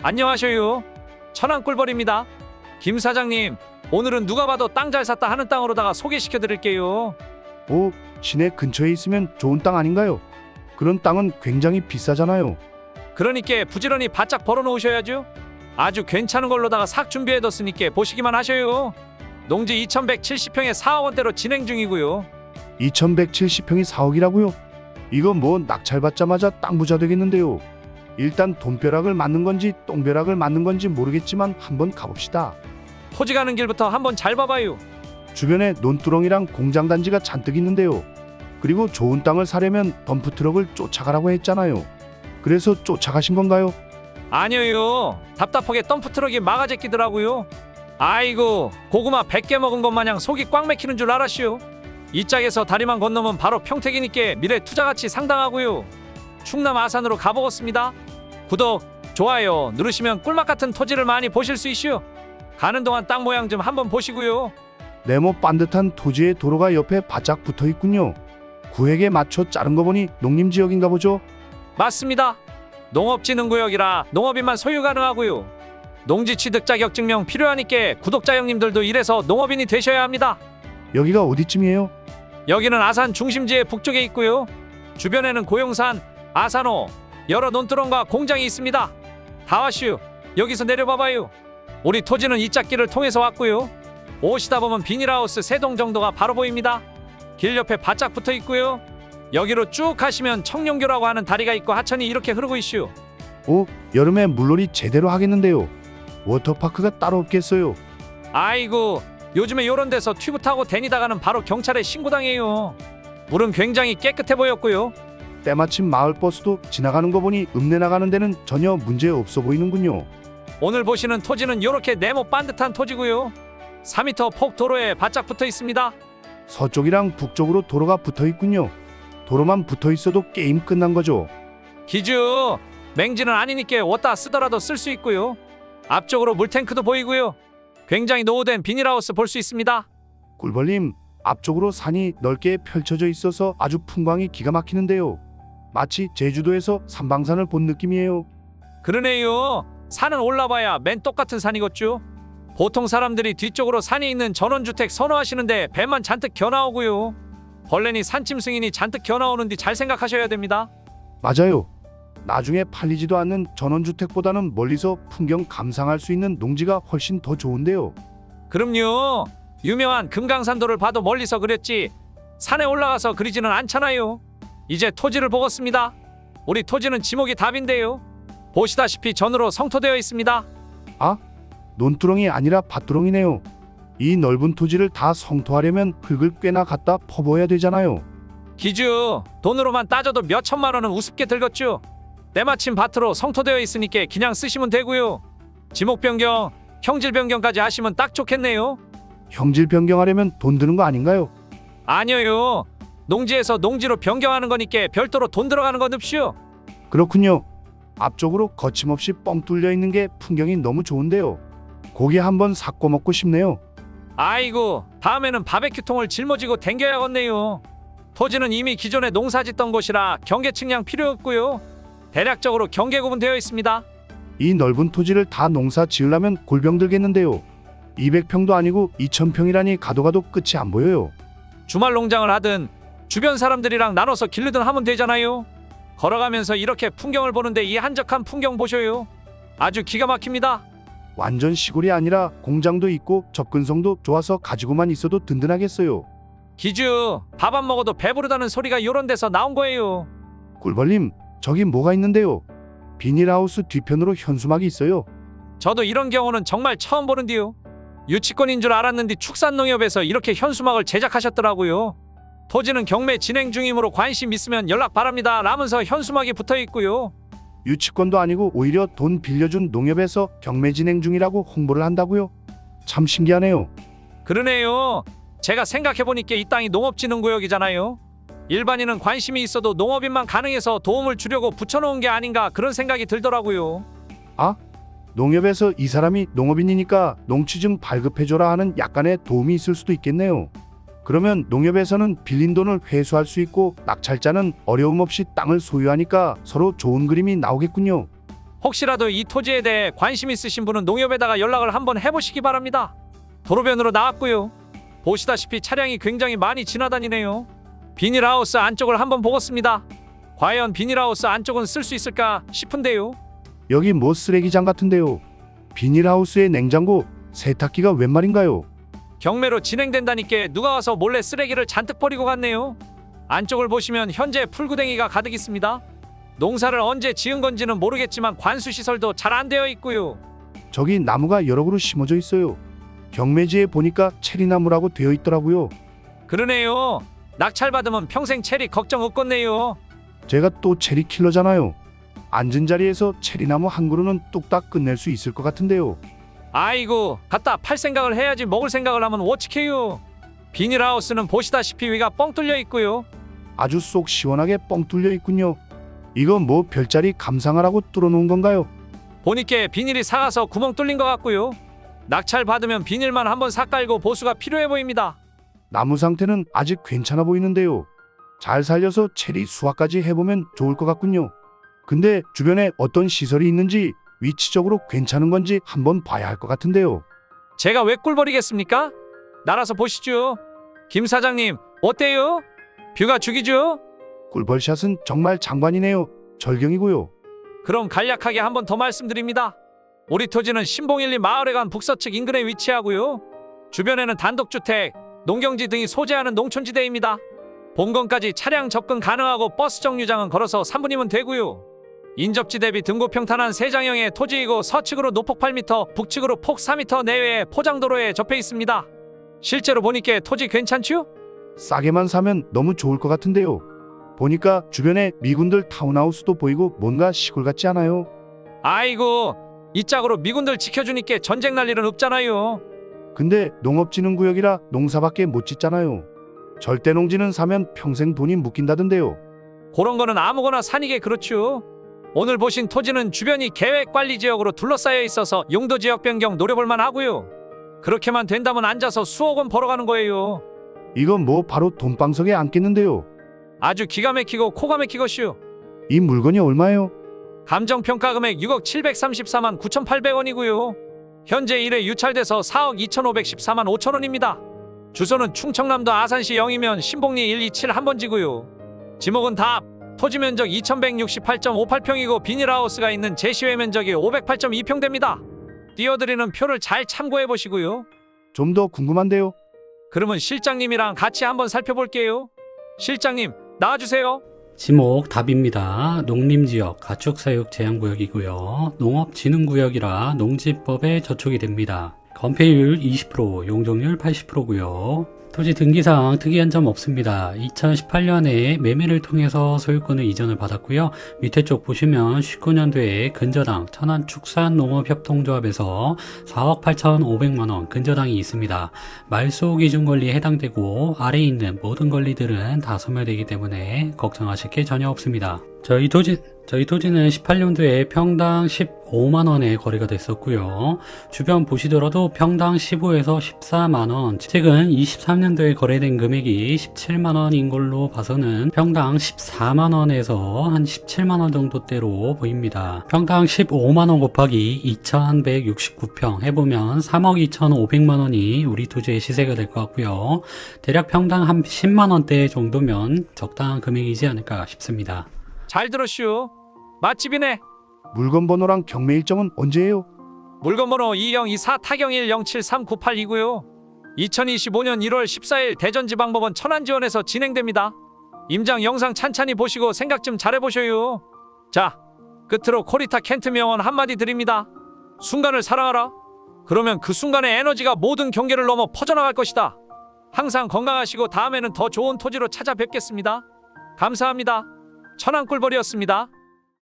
안녕하셔요. 천안 꿀벌입니다. 김 사장님, 오늘은 누가 봐도 땅 잘 샀다 하는 땅으로다가 소개시켜 드릴게요. 오, 시내 근처에 있으면 좋은 땅 아닌가요? 그런 땅은 굉장히 비싸잖아요. 그러니까 부지런히 바짝 벌어 놓으셔야죠. 아주 괜찮은 걸로다가 삭 준비해 뒀으니까 보시기만 하셔요. 농지 2170평에 4억 원대로 진행 중이고요. 2170평이 4억이라고요? 이거 뭐 낙찰 받자마자 땅 부자 되겠는데요. 일단 돈벼락을 맞는 건지 똥벼락을 맞는 건지 모르겠지만 한번 가봅시다. 토지 가는 길부터 한번 잘 봐봐요. 주변에 논두렁이랑 공장 단지가 잔뜩 있는데요. 그리고 좋은 땅을 사려면 덤프 트럭을 쫓아가라고 했잖아요. 그래서 쫓아가신 건가요? 아니요. 답답하게 덤프 트럭이 막아 제끼더라고요. 아이고 고구마 100개 먹은 것 마냥 속이 꽉 막히는 줄 알았슈. 이 짝에서 다리만 건너면 바로 평택이니까 미래 투자가치 상당하고요. 충남 아산으로 가보겠습니다. 구독, 좋아요 누르시면 꿀맛 같은 토지를 많이 보실 수 있슈. 가는 동안 땅 모양 좀 한번 보시고요. 네모 반듯한 토지의 도로가 옆에 바짝 붙어 있군요. 구획에 맞춰 자른 거 보니 농림 지역인가 보죠? 맞습니다. 농업진흥구역이라 농업인만 소유 가능하고요. 농지 취득 자격 증명 필요하니까 구독자 형님들도 이래서 농업인이 되셔야 합니다. 여기가 어디쯤이에요? 여기는 아산 중심지의 북쪽에 있고요. 주변에는 고용산, 아산호, 여러 논두렁과 공장이 있습니다. 다와슈, 여기서 내려봐봐요. 우리 토지는 이 짝길을 통해서 왔고요. 오시다 보면 비닐하우스 세 동 정도가 바로 보입니다. 길 옆에 바짝 붙어 있고요. 여기로 쭉 가시면 청룡교라고 하는 다리가 있고 하천이 이렇게 흐르고 있슈. 오, 여름에 물놀이 제대로 하겠는데요. 워터파크가 따로 없겠어요. 아이고 요즘에 요런 데서 튜브 타고 다니다가는 바로 경찰에 신고당해요. 물은 굉장히 깨끗해 보였고요. 때마침 마을 버스도 지나가는 거 보니 읍내 나가는 데는 전혀 문제 없어 보이는군요. 오늘 보시는 토지는 요렇게 네모 반듯한 토지고요. 4m 폭 도로에 바짝 붙어 있습니다. 서쪽이랑 북쪽으로 도로가 붙어 있군요. 도로만 붙어 있어도 게임 끝난 거죠. 기주 맹지는 아니니까 왔다 쓰더라도 쓸 수 있고요. 앞쪽으로 물탱크도 보이고요. 굉장히 노후된 비닐하우스 볼 수 있습니다. 꿀벌님, 앞쪽으로 산이 넓게 펼쳐져 있어서 아주 풍광이 기가 막히는데요. 마치 제주도에서 삼방산을 본 느낌이에요. 그러네요. 산은 올라봐야 맨 똑같은 산이겠죠. 보통 사람들이 뒤쪽으로 산이 있는 전원주택 선호하시는데 배만 잔뜩 겨나오고요. 벌레니 산짐승이니 잔뜩 겨나오는데 잘 생각하셔야 됩니다. 맞아요. 나중에 팔리지도 않는 전원주택보다는 멀리서 풍경 감상할 수 있는 농지가 훨씬 더 좋은데요. 그럼요. 유명한 금강산도를 봐도 멀리서 그렸지 산에 올라가서 그리지는 않잖아요. 이제 토지를 보겠습니다. 우리 토지는 지목이 답인데요. 보시다시피 전으로 성토되어 있습니다. 논두렁이 아니라 밭두렁이네요. 이 넓은 토지를 다 성토하려면 흙을 꽤나 갖다 퍼부어야 되잖아요. 기주 돈으로만 따져도 몇 천만 원은 우습게 들겠죠. 때마침 밭으로 성토되어 있으니까 그냥 쓰시면 되고요. 지목 변경, 형질 변경까지 하시면 딱 좋겠네요. 형질 변경하려면 돈 드는 거 아닌가요? 아니요. 농지에서 농지로 변경하는 거니까 별도로 돈 들어가는 건 없슈. 그렇군요. 앞쪽으로 거침없이 뻥 뚫려 있는 게 풍경이 너무 좋은데요. 고기 한번 삭고 먹고 싶네요. 아이고 다음에는 바베큐 통을 짊어지고 댕겨야겠네요 토지는 이미 기존에 농사 짓던 곳이라 경계 측량 필요 없고요 대략적으로 경계 구분되어 있습니다 이 넓은 토지를 다 농사 지으려면 골병 들겠는데요. 200평도 아니고 2000평이라니 가도 가도 끝이 안 보여요. 주말 농장을 하든 주변 사람들이랑 나눠서 기르든 하면 되잖아요 걸어가면서 이렇게 풍경을 보는데 이 한적한 풍경 보셔요 아주 기가 막힙니다 완전 시골이 아니라 공장도 있고 접근성도 좋아서 가지고만 있어도 든든하겠어요. 기주 밥 안 먹어도 배부르다는 소리가 요런 데서 나온 거예요 꿀벌님, 저기 뭐가 있는데요? 비닐하우스 뒤편으로 현수막이 있어요. 저도 이런 경우는 정말 처음 보는데요. 유치권인 줄 알았는데 축산농협에서 이렇게 현수막을 제작하셨더라고요. 토지는 경매 진행 중이므로 관심 있으면 연락 바랍니다. 라면서 현수막이 붙어 있고요. 유치권도 아니고 오히려 돈 빌려준 농협에서 경매 진행 중이라고 홍보를 한다고요? 참 신기하네요. 그러네요. 제가 생각해 보니까 이 땅이 농업진흥구역이잖아요. 일반인은 관심이 있어도 농업인만 가능해서 도움을 주려고 붙여놓은 게 아닌가 그런 생각이 들더라고요. 농협에서 이 사람이 농업인이니까 농취증 발급해줘라 하는 약간의 도움이 있을 수도 있겠네요. 그러면 농협에서는 빌린 돈을 회수할 수 있고 낙찰자는 어려움 없이 땅을 소유하니까 서로 좋은 그림이 나오겠군요. 혹시라도 이 토지에 대해 관심 있으신 분은 농협에다가 연락을 한번 해보시기 바랍니다. 도로변으로 나왔고요. 보시다시피 차량이 굉장히 많이 지나다니네요. 비닐하우스 안쪽을 한번 보겠습니다. 과연 비닐하우스 안쪽은 쓸 수 있을까 싶은데요. 여기 뭐 쓰레기장 같은데요. 비닐하우스에 냉장고, 세탁기가 웬 말인가요? 경매로 진행된다니까 누가 와서 몰래 쓰레기를 잔뜩 버리고 갔네요. 안쪽을 보시면 현재 풀구덩이가 가득 있습니다. 농사를 언제 지은 건지는 모르겠지만 관수 시설도 잘 안 되어 있고요. 저기 나무가 여러 그루 심어져 있어요. 경매지에 보니까 체리나무라고 되어 있더라고요. 그러네요. 낙찰 받으면 평생 체리 걱정 없겠네요. 제가 또 체리 킬러잖아요. 앉은 자리에서 체리나무 한 그루는 뚝딱 끝낼 수 있을 것 같은데요. 아이고 갖다 팔 생각을 해야지 먹을 생각을 하면 어떡해요. 비닐하우스는 보시다시피 위가 뻥 뚫려 있고요. 아주 쏙 시원하게 뻥 뚫려 있군요. 이거 뭐 별자리 감상하라고 뚫어놓은 건가요? 보니께 비닐이 사가서 구멍 뚫린 것 같고요. 낙찰 받으면 비닐만 한번 삭깔고 보수가 필요해 보입니다. 나무 상태는 아직 괜찮아 보이는데요. 잘 살려서 체리 수확까지 해보면 좋을 것 같군요. 근데 주변에 어떤 시설이 있는지 위치적으로 괜찮은 건지 한번 봐야 할 것 같은데요. 제가 왜 꿀버리겠습니까? 날아서 보시죠. 김 사장님 어때요? 뷰가 죽이죠? 꿀벌샷은 정말 장관이네요. 절경이고요. 그럼 간략하게 한번 더 말씀드립니다. 우리 토지는 신봉일리 마을회관 북서측 인근에 위치하고요. 주변에는 단독주택, 농경지 등이 소재하는 농촌지대입니다. 본건까지 차량 접근 가능하고 버스 정류장은 걸어서 3분이면 되고요. 인접지 대비 등고 평탄한 세장형의 토지이고 서측으로 노폭 8m, 북측으로 폭 4m 내외의 포장도로에 접해 있습니다. 실제로 보니까 토지 괜찮죠? 싸게만 사면 너무 좋을 것 같은데요. 보니까 주변에 미군들 타운하우스도 보이고 뭔가 시골 같지 않아요? 아이고 이 짝으로 미군들 지켜주니까 전쟁 날 일은 없잖아요. 근데 농업진흥구역이라 농사밖에 못 짓잖아요. 절대 농지는 사면 평생 돈이 묶인다던데요. 그런 거는 아무거나 사니게 그렇죠. 오늘 보신 토지는 주변이 계획관리지역으로 둘러싸여 있어서 용도지역 변경 노려볼만 하고요. 그렇게만 된다면 앉아서 수억 원 벌어가는 거예요. 이건 뭐 바로 돈방석에 앉겠는데요. 아주 기가 막히고 코가 막히것이요. 이 물건이 얼마예요? 감정평가 금액 6억 734만 9,800원이고요. 현재 1회 유찰돼서 4억 2,514만 5천 원입니다. 주소는 충청남도 아산시 영이면 신봉리 127 한번지고요. 지목은 답. 토지 면적 2,168.58평이고 비닐하우스가 있는 제시외 면적이 508.2평 됩니다. 띄워드리는 표를 잘 참고해 보시고요. 좀 더 궁금한데요. 그러면 실장님이랑 같이 한번 살펴볼게요. 실장님, 나와주세요. 지목 답입니다. 농림지역 가축사육 제한구역이고요. 농업진흥구역이라 농지법에 저촉이 됩니다. 건폐율 20%, 용적률 80%고요. 토지 등기상 특이한 점 없습니다. 2018년에 매매를 통해서 소유권을 이전을 받았고요. 밑에 쪽 보시면 19년도에 근저당 천안축산농업협동조합에서 4억 8,500만원 근저당이 있습니다. 말소 기준 권리에 해당되고 아래에 있는 모든 권리들은 다 소멸되기 때문에 걱정하실 게 전혀 없습니다. 저희 토지 저희 토지는 18년도에 평당 15만 원에 거래가 됐었고요. 주변 보시더라도 평당 15에서 14만 원, 최근 23년도에 거래된 금액이 17만 원인 걸로 봐서는 평당 14만 원에서 한 17만 원 정도대로 보입니다. 평당 15만 원 곱하기 2,169평 해보면 3억 2,500만 원이 우리 토지의 시세가 될 것 같고요. 대략 평당 한 10만 원대 정도면 적당한 금액이지 않을까 싶습니다. 잘 들었슈. 맛집이네. 물건 번호랑 경매 일정은 언제예요? 물건 번호 2024 타경일 073982고요. 2025년 1월 14일 대전지방법원 천안지원에서 진행됩니다. 임장 영상 찬찬히 보시고 생각 좀 잘해보셔요. 자, 끝으로 코리타 켄트 명언 한마디 드립니다. 순간을 사랑하라. 그러면 그 순간의 에너지가 모든 경계를 넘어 퍼져나갈 것이다. 항상 건강하시고 다음에는 더 좋은 토지로 찾아뵙겠습니다. 감사합니다. 천안꿀벌이었습니다.